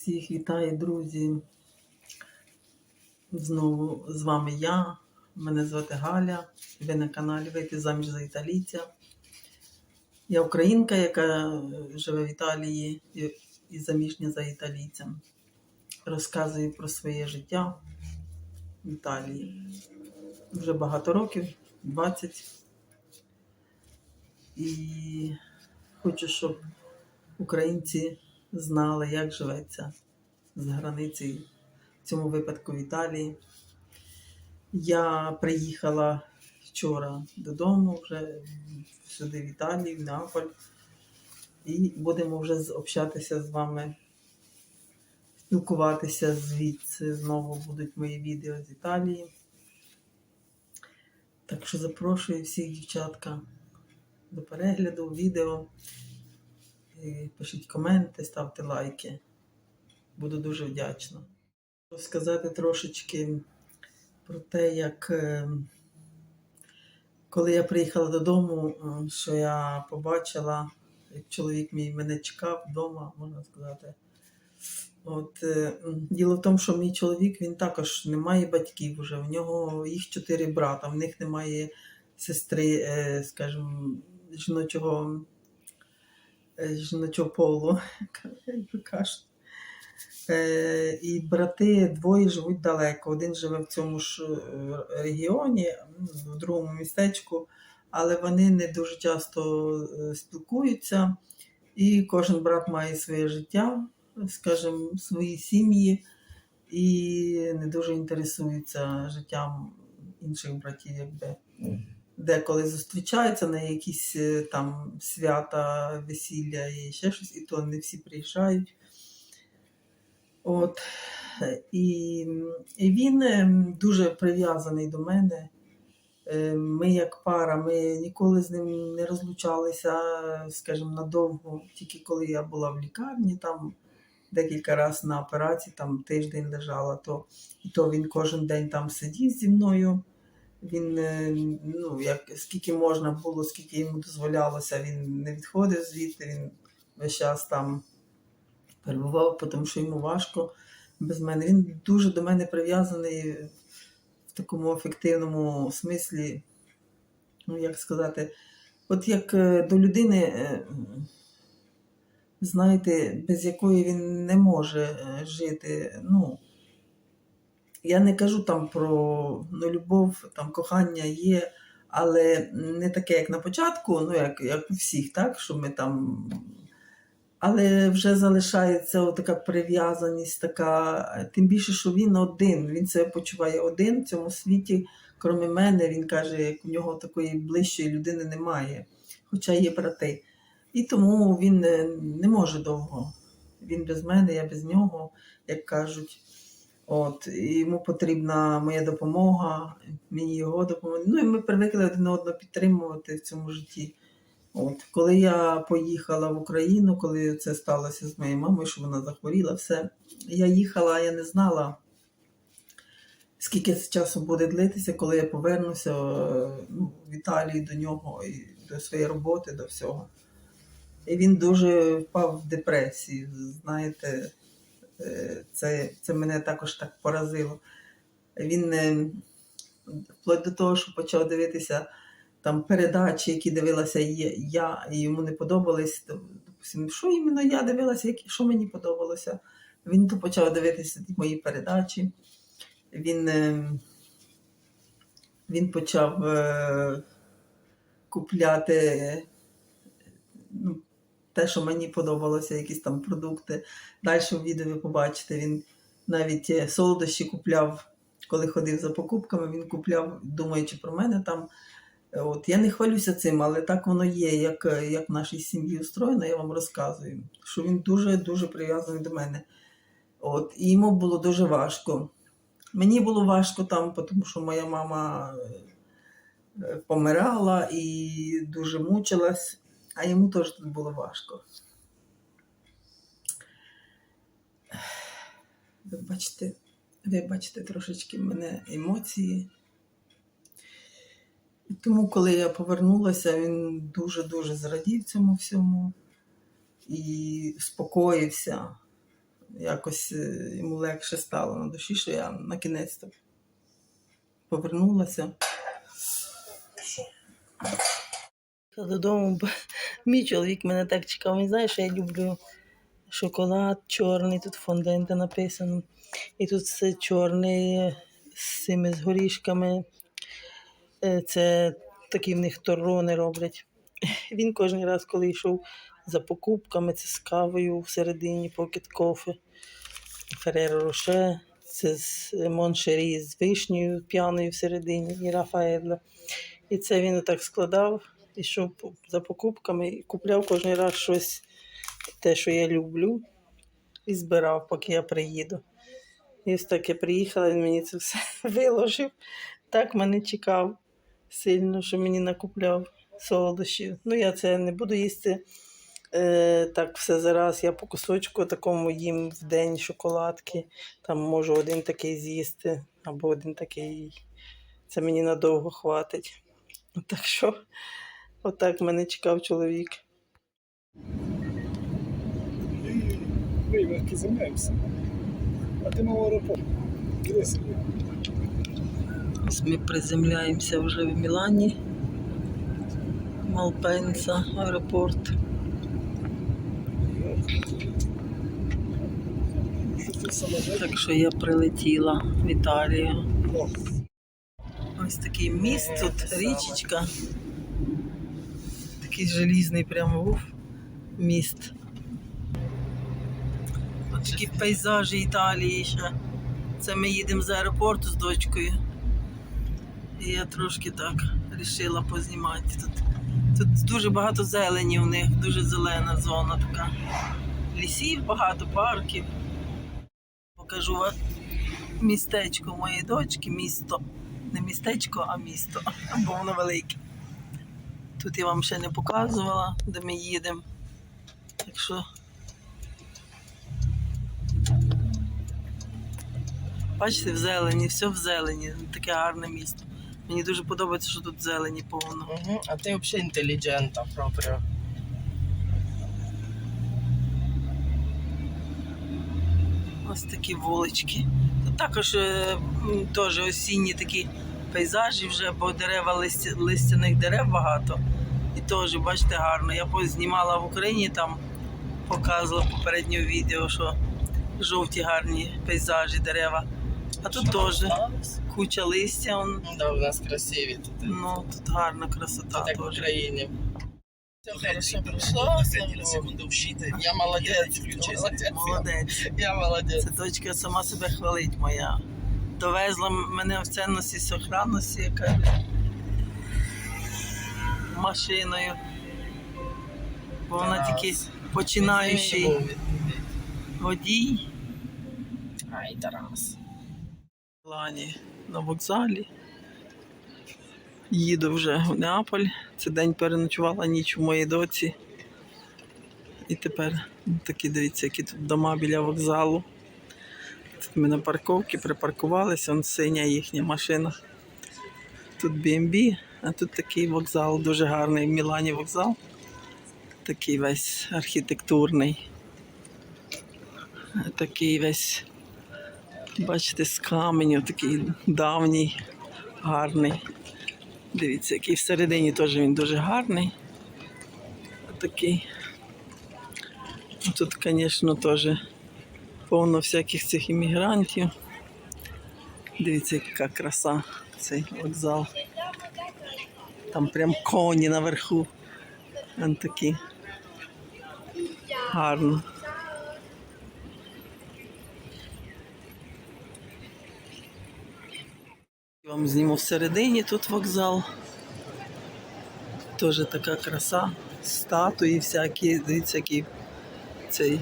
Всіх вітаю, друзі. Знову з вами я. Мене звати Галя. Ви на каналі Вийти заміж за італійця. Я українка, яка живе в Італії і- заміжня за італійцем. Розказую про своє життя в Італії. Вже багато років, 20. І хочу, щоб українці знали, як живеться за границею, в цьому випадку в Італії. Я приїхала вчора додому, вже сюди в Італію, в Неаполь, і будемо вже общатися з вами, спілкуватися звідси. Знову будуть мої відео з Італії. Так що запрошую всіх дівчатка до перегляду відео. І Пишіть коменти, ставте лайки. Буду дуже вдячна. Сказати трошечки про те, як е, коли я приїхала додому, е, що я побачила, як чоловік мій мене чекав вдома, можна сказати. От, е, діло в тому, що мій чоловік він також не має батьків вже. В нього їх чотири брата, в них немає сестри, е, скажімо, жіночого е, жіночого як би кажуть. Е, І брати двоє живуть далеко. Один живе в цьому ж е, регіоні, в другому містечку, але вони не дуже часто е, спілкуються, і кожен брат має своє життя, скажімо, свої сім'ї, і не дуже інтересуються життям інших братів, якби деколи зустрічаються на якісь е, там свята, весілля і ще щось, і то не всі приїжджають. От. І, і він е, дуже прив'язаний до мене. Е, Ми як пара, ми ніколи з ним не розлучалися, скажімо, надовго, тільки коли я була в лікарні, там декілька разів на операції, там тиждень лежала, то, і то він кожен день там сидів зі мною. Він, е, ну, як, скільки можна було, скільки йому дозволялося, він не відходив звідти, він весь час там перебував, тому що йому важко без мене. Він дуже до мене прив'язаний в такому ефективному смислі, ну як сказати, от як е, до людини, е, знаєте, без якої він не може жити. Ну, я не кажу там про ну, любов, там кохання є, але не таке, як на початку, ну як, як у всіх, так, що ми там. Але вже залишається така прив'язаність, така, тим більше, що він один, він себе почуває один в цьому світі, крім мене, він каже, як у нього такої ближчої людини немає, хоча є брати. І тому він не, не може довго. Він без мене, я без нього, як кажуть. От, і йому потрібна моя допомога, мені його допомога. Ну і ми привикли один одного підтримувати в цьому житті. От, коли я поїхала в Україну, коли це сталося з моєю мамою, що вона захворіла, все, я їхала, я не знала, скільки часу буде длитися, коли я повернуся ну, в Італію до нього, і до своєї роботи, до всього. І він дуже впав в депресію. Знаєте, це, це мене також так поразило. Він е, вплоть до того, що почав дивитися там передачі, які дивилася я, і йому не подобались. Допустим, що іменно я дивилася, що мені подобалося. Він то почав дивитися мої передачі. Він, е, він почав е, купляти е, те, що мені подобалося, якісь там продукти. Далі в відео ви побачите, він навіть е, солодощі купляв, коли ходив за покупками, він купляв, думаючи про мене там. Е, От, я не хвалюся цим, але так воно є, як, е, як в нашій сім'ї устроєно, я вам розказую, що він дуже-дуже прив'язаний до мене. От, і йому було дуже важко. Мені було важко там, тому що моя мама помирала і дуже мучилась, а йому теж тут було важко. Ви бачите, трошечки мене емоції. І тому, коли я повернулася, він дуже-дуже зрадів цьому всьому і спокоївся. якось е, йому легше стало на душі, що я на кінець повернулася. Додому, бо мій чоловік мене так чекав. Він знає, що я люблю шоколад чорний, тут фонденти написано. І тут все чорне з цими з горішками. Е, Це такі в них торони роблять. Він кожен раз, коли йшов за покупками, це з кавою всередині, покет кофе, Фереро Роше, це з Моншері з вишнею п'яною всередині і Рафаелло. І це він так складав, йшов за покупками і купляв кожен раз щось, те, що я люблю, і збирав, поки я приїду. І ось так я приїхала, він мені це все виложив. Так мене чекав сильно, що мені накупляв солодощів. Ну, я це не буду їсти е, так все зараз. Я по кусочку такому їм в день шоколадки. Там можу один такий з'їсти, або один такий. Це мені надовго хватить. Так що, отак мене чекав чоловік. Ми виверки займаємося. А ти мав аеропорт. Ось Ми приземляємося вже в Мілані. Малпенса, аеропорт. Так що я прилетіла в Італію. Ось такий міст тут, річечка. Такий желізний прямо був міст. Ось такі пейзажі Італії ще. Це ми їдемо з аеропорту з дочкою. І я трошки так вирішила познімати тут. Тут дуже багато зелені у них, дуже зелена зона така. Лісів багато, парків. Покажу вам містечко моєї дочки, місто. Не містечко, а місто, бо воно велике. Тут я вам ще не показувала, де ми їдемо. Так що. Бачите, в зелені, все в зелені. Таке гарне місто. Мені дуже подобається, що тут зелені повно. Угу. А ти взагалі інтелігента пропrio. Ось такі вулички. Тут також е, теж осінні такі пейзажі вже, бо дерева листя, листяних дерев багато. І теж, бачите, гарно. Я знімала в Україні там, показувала в попередньому відео, що жовті гарні пейзажі, дерева. А тут теж куча листя, он, Да, у нас красиві тут. ну тут гарна красота так в. Україні. Все хорошо пройшло, слава Богу. Я молодець. Молодець. Молодець. Я молодець. Це дочка сама себе хвалить моя. Довезла мене в цінності сохранності, яка машиною. Бо вона тільки починаючий водій. Ай, Тарас. Лані на вокзалі. Їду вже в Неаполь. Це день переночувала ніч у моїй доці. І тепер такі дивіться, які тут дома біля вокзалу. Ми на парковці припаркувалися, он синя їхня машина. Тут B&B, а тут такий вокзал, дуже гарний в Мілані вокзал. Такий весь архітектурний. Такий весь Бачите, з каменю такий давній, гарний. Дивіться, який всередині теж він дуже гарний. Такий. Тут, звісно, теж повно всяких цих іммігрантів. Дивіться, яка краса цей вокзал. Там прям коні наверху. Він такі. Гарно. Вам зніму всередині тут вокзал. Теж така краса. Статуї всякі, дивіться, який цей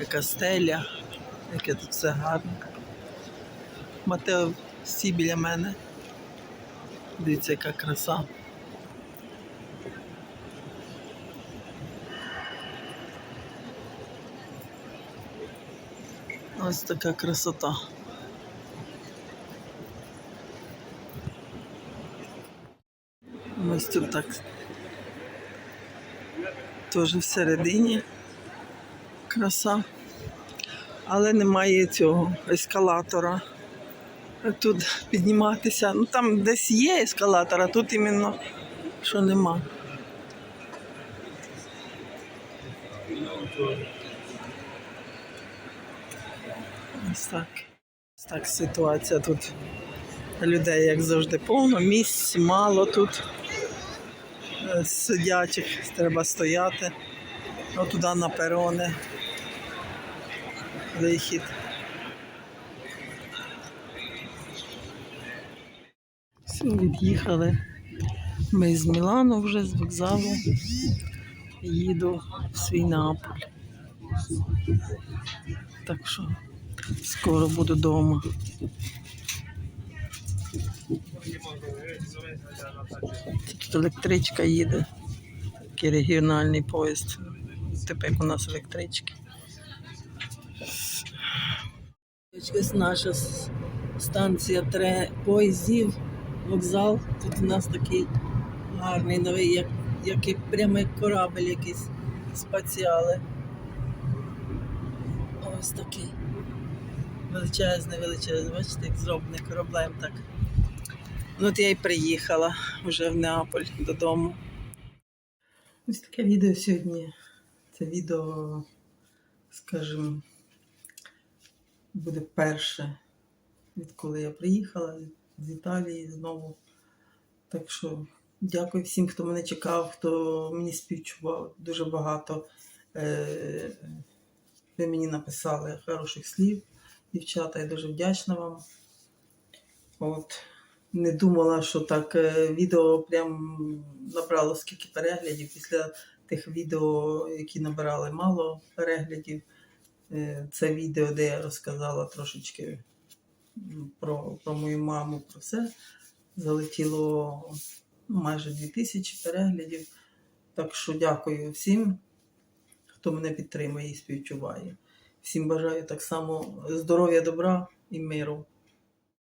яка стеля, яке тут все гарно. Матео всі біля мене. Дивіться, яка краса. Ось така красота. Ось тут так. Теж всередині краса. але немає цього ескалатора. Тут підніматися. Ну там десь є ескалатор, а тут іменно що нема. Ось так. Ось так ситуація тут. Людей, як завжди, повно, місць мало тут. Е, Сидячих треба стояти. Отуда на перони. Вихід. Все, від'їхали. Ми з Мілану вже з вокзалу. Їду в свій Неаполь. Так що скоро буду вдома. Тут електричка їде. Такий регіональний поїзд. Тепер як у нас електрички. Ось наша станція поїздів, вокзал. Тут у нас такий гарний новий, як, як і прямо як корабель якийсь спаціали. Ось такий. Величезний, величезний. Бачите, як зроблений кораблем так. Ну, от я і приїхала вже в Неаполь додому. Ось таке відео сьогодні. Це відео, скажімо, буде перше, відколи я приїхала з Італії знову. Так що дякую всім, хто мене чекав, хто мені співчував. Дуже багато е- ви мені написали хороших слів, дівчата, я дуже вдячна вам. От. Не думала, що так е, відео прям набрало скільки переглядів після тих відео, які набирали мало переглядів. Е, Це відео, де я розказала трошечки про, про мою маму, про все. Залетіло ну, майже 2000 переглядів. Так що дякую всім, хто мене підтримує і співчуває. Всім бажаю так само здоров'я, добра і миру.